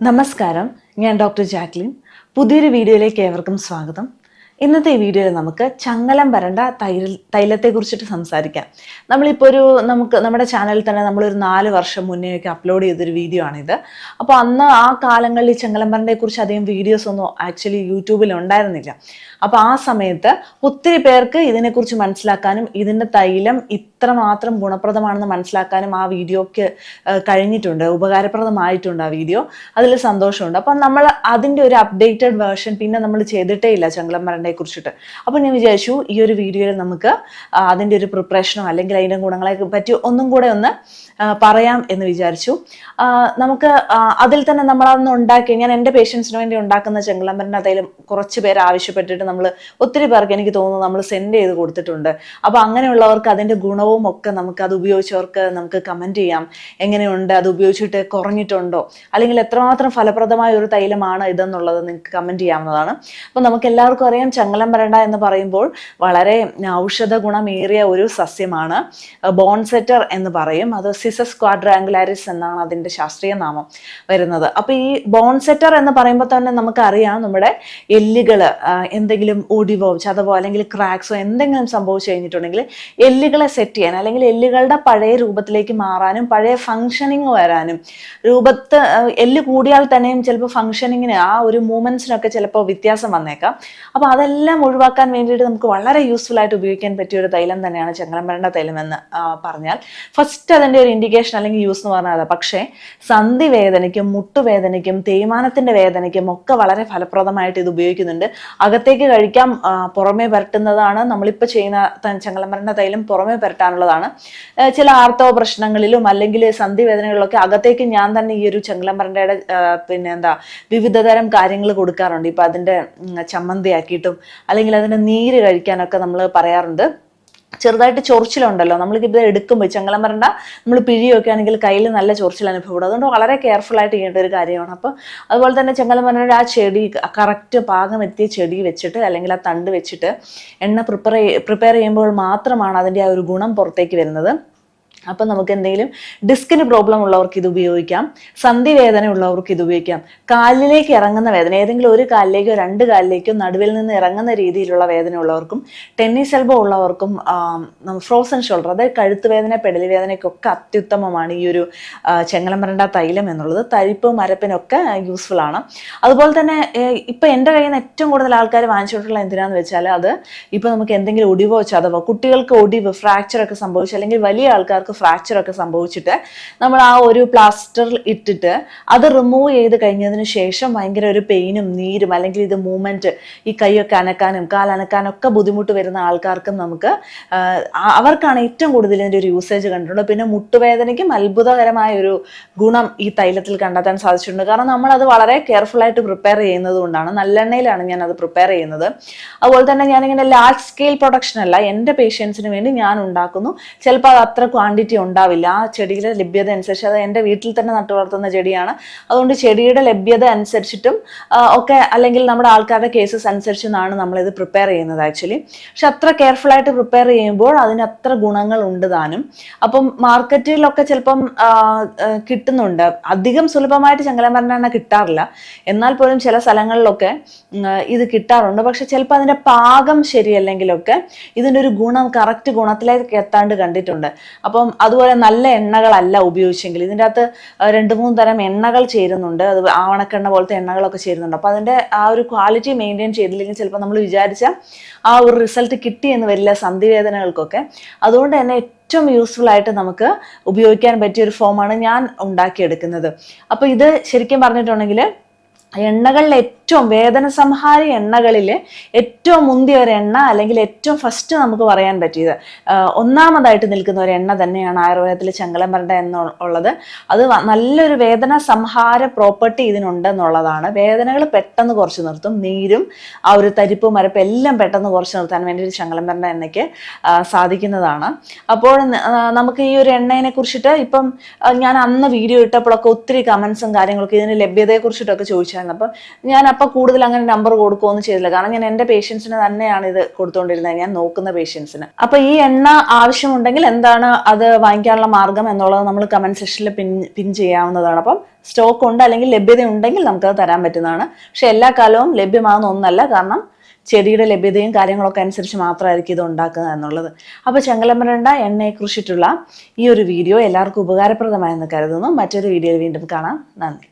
നമസ്കാരം. ഞാൻ doctor Jacqueline. പുതിയൊരു വീഡിയോയിലേക്ക് ഏവർക്കും സ്വാഗതം. ഇന്നത്തെ വീഡിയോയിൽ നമുക്ക് ചങ്ങലം വരണ്ട തൈര തൈലത്തെ കുറിച്ചിട്ട് സംസാരിക്കാം. നമ്മളിപ്പോൾ ഒരു നമുക്ക് നമ്മുടെ ചാനലിൽ തന്നെ നമ്മളൊരു നാല് വർഷം മുന്നേ ഒക്കെ അപ്ലോഡ് ചെയ്തൊരു വീഡിയോ ആണിത്. അപ്പോൾ അന്ന് ആ കാലങ്ങളിൽ ഈ ചങ്ങലം വരണ്ടയെ കുറിച്ച് അധികം വീഡിയോസ് ഒന്നും ആക്ച്വലി യൂട്യൂബിൽ ഉണ്ടായിരുന്നില്ല. അപ്പോൾ ആ സമയത്ത് ഒത്തിരി പേർക്ക് ഇതിനെക്കുറിച്ച് മനസ്സിലാക്കാനും ഇതിന്റെ തൈലം ഇത്രമാത്രം ഗുണപ്രദമാണെന്ന് മനസ്സിലാക്കാനും ആ വീഡിയോയ്ക്ക് കഴിഞ്ഞിട്ടുണ്ട്. ഉപകാരപ്രദമായിട്ടുണ്ട് ആ വീഡിയോ. അതിൽ സന്തോഷമുണ്ട്. അപ്പം നമ്മൾ അതിന്റെ ഒരു അപ്ഡേറ്റഡ് വേർഷൻ പിന്നെ നമ്മൾ ചെയ്തിട്ടേ ഇല്ല മരണ്ടയെ കുറിച്ചിട്ട്. അപ്പം ഞാൻ വിചാരിച്ചു ഈ ഒരു വീഡിയോയിൽ നമുക്ക് അതിന്റെ ഒരു പ്രിപ്പറേഷനോ അല്ലെങ്കിൽ അതിന്റെ ഗുണങ്ങളെ പറ്റി ഒന്നും കൂടെ ഒന്ന് പറയാം എന്ന് വിചാരിച്ചു. നമുക്ക് അതിൽ തന്നെ നമ്മൾ അതൊന്ന് ഉണ്ടാക്കി. ഞാൻ എന്റെ പേഷ്യൻസിന് വേണ്ടി ഉണ്ടാക്കുന്ന ചെങ്കളമ്പരന്റെ അതിലും കുറച്ച് പേര് ആവശ്യപ്പെട്ടിട്ട് നമ്മൾ ഒത്തിരി പേർക്ക് എനിക്ക് തോന്നുന്നു നമ്മൾ സെൻഡ് ചെയ്ത് കൊടുത്തിട്ടുണ്ട്. അപ്പോൾ അങ്ങനെയുള്ളവർക്ക് അതിന്റെ ഗുണവും ഒക്കെ നമുക്ക് അത് ഉപയോഗിച്ചവർക്ക് നമുക്ക് കമന്റ് ചെയ്യാം. എങ്ങനെയുണ്ട്? അത് ഉപയോഗിച്ചിട്ട് കുറഞ്ഞിട്ടുണ്ടോ? അല്ലെങ്കിൽ എത്രമാത്രം ഫലപ്രദമായ ഒരു തൈലമാണ് ഇതെന്നുള്ളത് നിങ്ങൾക്ക് കമന്റ് ചെയ്യാവുന്നതാണ്. അപ്പോൾ നമുക്ക് എല്ലാവർക്കും അറിയാം ചങ്ങലം വരണ്ട എന്ന് പറയുമ്പോൾ വളരെ ഔഷധ ഗുണമേറിയ ഒരു സസ്യമാണ്. ബോൺസെറ്റർ എന്ന് പറയും. അത് സിസസ് ക്വാഡ്രാങ്കുലാരിസ് എന്നാണ് അതിന്റെ ശാസ്ത്രീയ നാമം വരുന്നത്. അപ്പോൾ ഈ ബോൺസെറ്റർ എന്ന് പറയുമ്പോൾ തന്നെ നമുക്കറിയാം നമ്മുടെ എല്ലുകൾ എന്തെങ്കിലും ഒടിവോ ചതവോ അല്ലെങ്കിൽ ക്രാക്സോ എന്തെങ്കിലും സംഭവിച്ചു കഴിഞ്ഞിട്ടുണ്ടെങ്കിൽ എല്ലുകളെ സെറ്റ് ചെയ്യാൻ അല്ലെങ്കിൽ എല്ലുകളുടെ പഴയ രൂപത്തിലേക്ക് മാറാനും പഴയ ഫങ്ഷനിങ് വരാനും. രൂപത്ത് എല്ല് കൂടിയാൽ തന്നെയും ചിലപ്പോൾ ഫങ്ഷനിങ്ങിന് ആ ഒരു മൂമെന്റ്സിനൊക്കെ ചിലപ്പോൾ വ്യത്യാസം വന്നേക്കാം. അപ്പോൾ അതെല്ലാം ഒഴിവാക്കാൻ വേണ്ടിയിട്ട് നമുക്ക് വളരെ യൂസ്ഫുൾ ആയിട്ട് ഉപയോഗിക്കാൻ പറ്റിയ ഒരു തൈലം തന്നെയാണ് ചങ്ങലമ്പരണ്ട തൈലം എന്ന് പറഞ്ഞാൽ. ഫസ്റ്റ് അതിന്റെ ഒരു ഇൻഡിക്കേഷൻ അല്ലെങ്കിൽ യൂസ് എന്ന് പറഞ്ഞാൽ അതാ. പക്ഷേ സന്ധി വേദനയ്ക്കും മുട്ടുവേദനയ്ക്കും തേയ്മാനത്തിന്റെ വേദനയ്ക്കും ഒക്കെ വളരെ ഫലപ്രദമായിട്ട് ഇത് ഉപയോഗിക്കുന്നുണ്ട്. അകത്തേക്ക് കഴിക്കാം പുറമേ പുരട്ടുന്നതാണ്. നമ്മളിപ്പോൾ ചെയ്യുന്ന ത- തൈലം പുറമേ പുരട്ടാനുള്ളതാണ് ആ, ചില ആർത്തവ പ്രശ്നങ്ങളിലും അല്ലെങ്കിൽ സന്ധി വേദനകളിലൊക്കെ അകത്തേക്ക് ഞാൻ തന്നെ ഈ ഒരു ചെങ്ങലമരണ്ടയുടെ പിന്നെ എന്താ വിവിധതരം കാര്യങ്ങൾ കൊടുക്കാറുണ്ട്. ഇപ്പം അതിന്റെ ചമ്മന്തി ചമ്മന്തിയാക്കിയിട്ടും അല്ലെങ്കിൽ അതിന്റെ നീര് കഴിക്കാനൊക്കെ നമ്മൾ പറയാറുണ്ട്. ചെറുതായിട്ട് ചൊറിച്ചിലുണ്ടല്ലോ. നമ്മൾ ഇത് എടുക്കുമ്പോൾ ചെങ്ങലം വരണ്ട നമ്മൾ പിഴിയൊക്കെ ആണെങ്കിൽ കയ്യിൽ നല്ല ചൊറിച്ചിൽ അനുഭവപ്പെടും. അതുകൊണ്ട് വളരെ കെയർഫുൾ ആയിട്ട് ചെയ്യേണ്ട ഒരു കാര്യമാണ്. അപ്പോൾ അതുപോലെ തന്നെ ചെങ്ങലം വരണ്ട ആ ചെടി കറക്റ്റ് പാകം എത്തിയ ചെടി വെച്ചിട്ട് അല്ലെങ്കിൽ ആ തണ്ട് വെച്ചിട്ട് എണ്ണ പ്രിപ്പയർ പ്രിപ്പയർ ചെയ്യുമ്പോൾ മാത്രമാണ് അതിന്റെ ആ ഒരു ഗുണം പുറത്തേക്ക് വരുന്നത്. അപ്പം നമുക്ക് എന്തെങ്കിലും ഡിസ്കിന് പ്രോബ്ലം ഉള്ളവർക്ക് ഇത് ഉപയോഗിക്കാം. സന്ധി വേദന ഉള്ളവർക്ക് ഇത് ഉപയോഗിക്കാം. കാലിലേക്ക് ഇറങ്ങുന്ന വേദന ഏതെങ്കിലും ഒരു കാലിലേക്കോ രണ്ട് കാലിലേക്കോ നടുവിൽ നിന്ന് ഇറങ്ങുന്ന രീതിയിലുള്ള വേദന ഉള്ളവർക്കും ടെന്നീസ് എൽബോ ഉള്ളവർക്കും ഫ്രോസൺ ഷോൾഡർ അതായത് കഴുത്ത് വേദന പെടലി വേദനയ്ക്കൊക്കെ അത്യുത്തമമാണ് ഈ ഒരു ചെങ്ങലമരണ്ട തൈലം എന്നുള്ളത്. തരിപ്പ് മരപ്പിനൊക്കെ യൂസ്ഫുൾ ആണ്. അതുപോലെ തന്നെ ഇപ്പം എന്റെ കയ്യിൽ നിന്ന് ഏറ്റവും കൂടുതൽ ആൾക്കാർ വാങ്ങിച്ചിട്ടുള്ള എന്തിനാന്ന് വെച്ചാൽ അത് ഇപ്പൊ നമുക്ക് എന്തെങ്കിലും ഒടിവോ ചതവോ കുട്ടികൾക്ക് ഒടിവ് ഫ്രാക്ചർ ഒക്കെ സംഭവിച്ചു അല്ലെങ്കിൽ വലിയ ആൾക്കാർക്ക് ഫ്രാക്ചർ ഒക്കെ സംഭവിച്ചിട്ട് നമ്മൾ ആ ഒരു പ്ലാസ്റ്റർ ഇട്ടിട്ട് അത് റിമൂവ് ചെയ്ത് കഴിഞ്ഞതിന് ശേഷം ഭയങ്കര ഒരു പെയിനും നീരും അല്ലെങ്കിൽ ഇത് മൂവ്മെന്റ് ഈ കൈയൊക്കെ അനക്കാനും കാലനക്കാനും ഒക്കെ ബുദ്ധിമുട്ട് വരുന്ന ആൾക്കാർക്കും നമുക്ക് അവർക്കാണ് ഏറ്റവും കൂടുതൽ ഇതിന്റെ ഒരു യൂസേജ് കണ്ടിട്ടുള്ളത്. പിന്നെ മുട്ടുവേദനയ്ക്കും അത്ഭുതകരമായ ഒരു ഗുണം ഈ തൈലത്തിൽ കണ്ടെത്താൻ സാധിച്ചിട്ടുണ്ട്. കാരണം നമ്മളത് വളരെ കെയർഫുള്ളായിട്ട് പ്രിപ്പയർ ചെയ്യുന്നത് കൊണ്ടാണ്. നല്ലെണ്ണയിലാണ് ഞാൻ അത് പ്രിപ്പയർ ചെയ്യുന്നത്. അതുപോലെ തന്നെ ഞാനിങ്ങനെ ലാർജ് സ്കെയിൽ പ്രൊഡക്ഷൻ അല്ല എന്റെ പേഷ്യൻസിന് വേണ്ടി ഞാൻ ഉണ്ടാക്കുന്നു. ചിലപ്പോൾ അത് അത്ര ക്വാണ്ടിറ്റി ഉണ്ടാവില്ല. ആ ചെടിയുടെ ലഭ്യത അനുസരിച്ച് അത് എന്റെ വീട്ടിൽ തന്നെ നട്ടു വളർത്തുന്ന ചെടിയാണ്. അതുകൊണ്ട് ചെടിയുടെ ലഭ്യത അനുസരിച്ചിട്ടും ഒക്കെ അല്ലെങ്കിൽ നമ്മുടെ ആൾക്കാരുടെ കേസസ് അനുസരിച്ചെന്നാണ് നമ്മളിത് പ്രിപ്പയർ ചെയ്യുന്നത് ആക്ച്വലി പക്ഷെ അത്ര കെയർഫുൾ ആയിട്ട് പ്രിപ്പയർ ചെയ്യുമ്പോൾ അതിന് അത്ര ഗുണങ്ങൾ ഉണ്ട് താനും. അപ്പം മാർക്കറ്റിലൊക്കെ ചിലപ്പം കിട്ടുന്നുണ്ട്. അധികം സുലഭമായിട്ട് ചങ്ങലമരണ കിട്ടാറില്ല. എന്നാൽ പോലും ചില സ്ഥലങ്ങളിലൊക്കെ ഇത് കിട്ടാറുണ്ട്. പക്ഷെ ചിലപ്പോൾ അതിന്റെ പാകം ശരിയല്ലെങ്കിലൊക്കെ ഇതിന്റെ ഒരു ഗുണം കറക്റ്റ് ഗുണത്തിലേക്ക് എത്താണ്ട് കണ്ടിട്ടുണ്ട്. അപ്പം അതുപോലെ നല്ല എണ്ണകളല്ല ഉപയോഗിച്ചെങ്കിൽ. ഇതിന്റെ അകത്ത് രണ്ട് മൂന്ന് തരം എണ്ണകൾ ചേരുന്നുണ്ട്. അത് ആവണക്കെണ്ണ പോലത്തെ എണ്ണകളൊക്കെ ചേരുന്നുണ്ട്. അപ്പോൾ അതിന്റെ ആ ഒരു ക്വാളിറ്റി മെയിന്റെയിൻ ചെയ്തില്ലെങ്കിൽ ചിലപ്പോൾ നമ്മൾ വിചാരിച്ച ആ ഒരു റിസൾട്ട് കിട്ടി എന്ന് വരില്ല സന്ധിവേദനകൾക്കൊക്കെ. അതുകൊണ്ട് തന്നെ ഏറ്റവും യൂസ്ഫുൾ ആയിട്ട് നമുക്ക് ഉപയോഗിക്കാൻ പറ്റിയ ഒരു ഫോമാണ് ഞാൻ ഉണ്ടാക്കിയെടുക്കുന്നത്. അപ്പോൾ ഇത് ശരിക്കും പറഞ്ഞിട്ടുണ്ടെങ്കിൽ എണ്ണകളിൽ ഏറ്റവും വേദന സംഹാരി എണ്ണകളിൽ ഏറ്റവും മുന്തിയ ഒരു എണ്ണ അല്ലെങ്കിൽ ഏറ്റവും ഫസ്റ്റ് നമുക്ക് പറയാൻ പറ്റിയത്. ഒന്നാമതായിട്ട് നിൽക്കുന്ന ഒരു എണ്ണ തന്നെയാണ് ആയുർവേദത്തിൽ ചങ്കലമരണ്ട എന്നുള്ളത് അത് നല്ലൊരു വേദന സംഹാര പ്രോപ്പർട്ടി ഇതിനുണ്ട് എന്നുള്ളതാണ് വേദനകൾ പെട്ടെന്ന് കുറച്ച് നിർത്തും. നീരും ആ ഒരു തരിപ്പ് മരപ്പ് എല്ലാം പെട്ടെന്ന് കുറച്ച് നിർത്താൻ വേണ്ടി ചങ്കലമരണ്ട എണ്ണയ്ക്ക് സാധിക്കുന്നതാണ്. അപ്പോൾ നമുക്ക് ഈ ഒരു എണ്ണയെ കുറിച്ചിട്ട് ഇപ്പം ഞാൻ അന്ന് വീഡിയോ ഇട്ടപ്പോഴൊക്കെ ഒത്തിരി കമൻസും കാര്യങ്ങളൊക്കെ ഇതിന് ലഭ്യതയെ കുറിച്ചിട്ടൊക്കെ ചോദിച്ചായിരുന്നു. അപ്പം ഞാൻ അപ്പോൾ കൂടുതൽ അങ്ങനെ നമ്പർ കൊടുക്കുകയൊന്നും ചെയ്തില്ല. കാരണം ഞാൻ എന്റെ പേഷ്യൻസിന് തന്നെയാണ് ഇത് കൊടുത്തുകൊണ്ടിരുന്നത് ഞാൻ നോക്കുന്ന പേഷ്യൻസിന് അപ്പോൾ ഈ എണ്ണ ആവശ്യമുണ്ടെങ്കിൽ എന്താണ് അത് വാങ്ങിക്കാനുള്ള മാർഗം എന്നുള്ളത് നമ്മൾ കമന്റ് സെക്ഷനിൽ പിൻ പിൻ ചെയ്യാവുന്നതാണ്. അപ്പം സ്റ്റോക്ക് ഉണ്ട് അല്ലെങ്കിൽ ലഭ്യത ഉണ്ടെങ്കിൽ നമുക്കത് തരാൻ പറ്റുന്നതാണ്. പക്ഷെ എല്ലാ കാലവും ലഭ്യമാകുന്ന ഒന്നല്ല. കാരണം ചെടിയുടെ ലഭ്യതയും കാര്യങ്ങളൊക്കെ അനുസരിച്ച് മാത്രമായിരിക്കും ഇത് ഉണ്ടാക്കുക എന്നുള്ളത്. അപ്പോൾ ചെങ്കലമ്പരണ്ട എണ്ണയെക്കുറിച്ചിട്ടുള്ള ഈ ഒരു വീഡിയോ എല്ലാവർക്കും ഉപകാരപ്രദമായെന്ന് കരുതുന്നു. മറ്റൊരു വീഡിയോയിൽ വീണ്ടും കാണാം. നന്ദി.